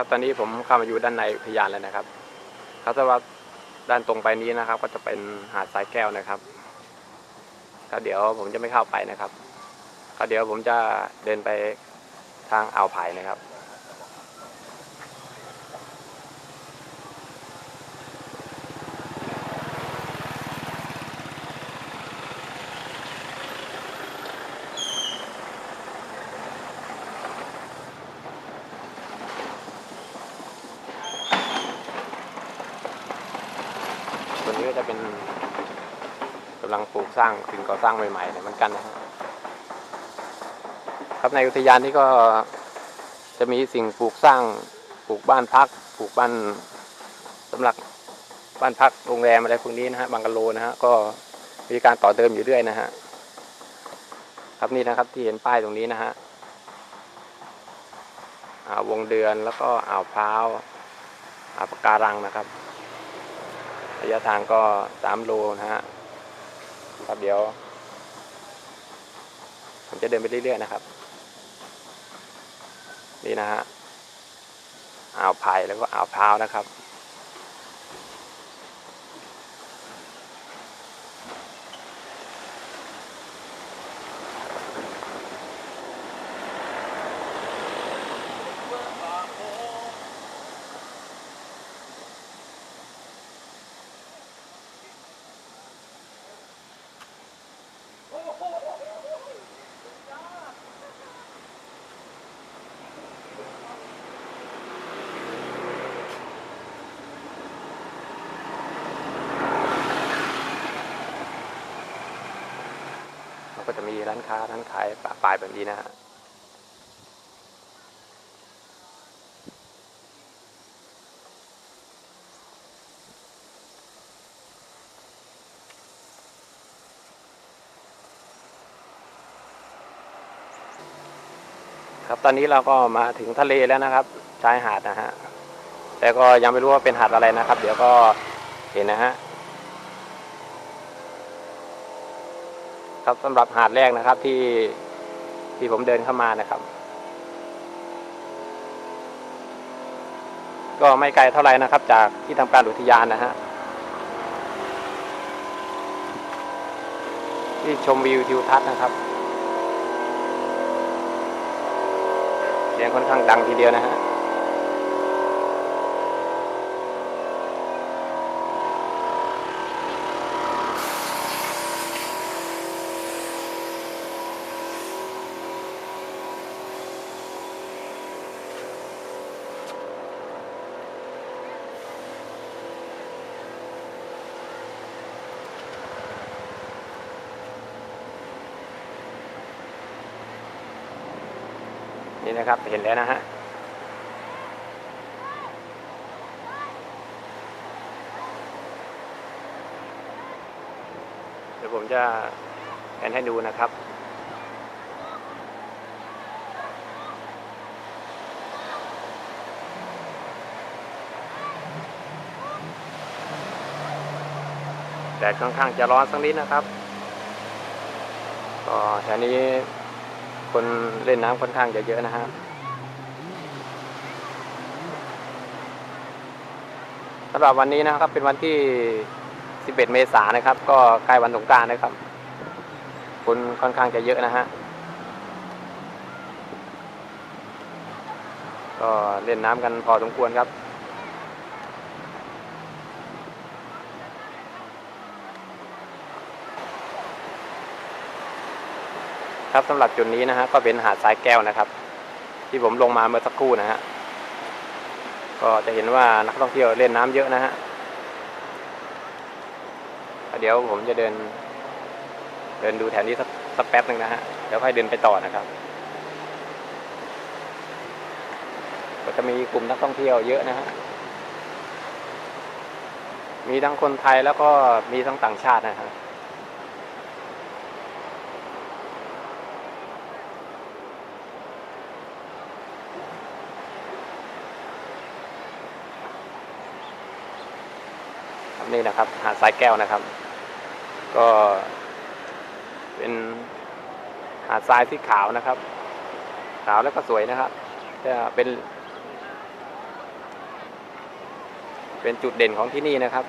ครับตอนนี้ผมเข้ามาอยู่ด้านในอุทยานแล้วนะครับครับสำหรับด้านตรงไปนี้นะครับ ก็จะเป็นหาดทรายแก้วนะครับก็เดี๋ยวผมจะไม่เข้าไปนะครับก็เดี๋ยวผมจะเดินไปทางอ่าวไผ่นะครับ ก็จะเป็นกำลังปลูกสร้างสิ่งก่อสร้างใหม่ๆเนี่ยเหมือนกันนะครับครับในอุทยานนี้ก็จะมีสิ่งปลูกสร้างปลูกบ้านพักปลูกบ้านสำหรับบ้านพักโรงแรมอะไรพวกนี้นะฮะบังกะโลนะฮะก็มีการต่อเติมอยู่เรื่อยนะฮะครับนี่นะครับที่เห็นป้ายตรงนี้นะฮะอ่าวงเดือนแล้วก็อ่าวพร้าวอ่าวปะการังนะครับ ระยะทางก็สามโลนะฮะครับเดี๋ยว ผมจะเดินไปเรื่อยๆนะครับ นี่นะฮะอ่าวไผ่แล้วก็อ่าวพร้าวนะครับ ก็จะมีร้านค้าร้านขายปะปลายแบบนี้นะฮะครับตอนนี้เราก็มาถึงทะเลแล้วนะครับชายหาดนะฮะแต่ก็ยังไม่รู้ว่าเป็นหาดอะไรนะครับ เดี๋ยวก็เห็นนะฮะ ครับสำหรับหาดแรกนะครับที่ที่ผมเดินเข้ามานะครับ ก็ไม่ไกลเท่าไหร่นะครับ จากที่ทำการอุทยานนะฮะที่ชมวิวทิวทัศน์นะครับเสียงค่อนข้างดังทีเดียวนะฮะ นี่นะครับเห็นแล้วนะฮะเดี๋ยวผมจะแอนให้ดูนะครับแดดค่อนข้างจะร้อนสักนิดนะครับ ก็แถวนี้ คนเล่นน้ำค่อนข้างจะเยอะนะฮะสำหรับวันนี้นะครับเป็นวันที่ 11 เมษายนนะครับ ก็ใกล้วันสงกรานต์นะครับ คนค่อนข้างจะเยอะนะฮะก็เล่นน้ำกันพอสมควรครับ ครับสำหรับจุดนี้นะฮะก็เป็นหาดทรายแก้วนะครับ ที่ผมลงมาเมื่อสักครู่นะฮะก็จะเห็นว่านักท่องเที่ยวเล่นน้ำเยอะนะฮะเดี๋ยวผมจะเดิน เดินดูแถวนี้สักสักแป๊บหนึ่งนะฮะเดี๋ยวค่อยเดินไปต่อนะครับ ก็จะมีกลุ่มนักท่องเที่ยวเยอะนะฮะมีทั้งคนไทยแล้วก็มีทั้งต่างชาตินะฮะ นี่นะครับ หาดทรายแก้วนะครับ ก็ เป็นหาดทรายที่ขาวนะครับ ขาวแล้วก็สวยนะครับจะเป็น เป็นจุดเด่นของที่นี่นะครับ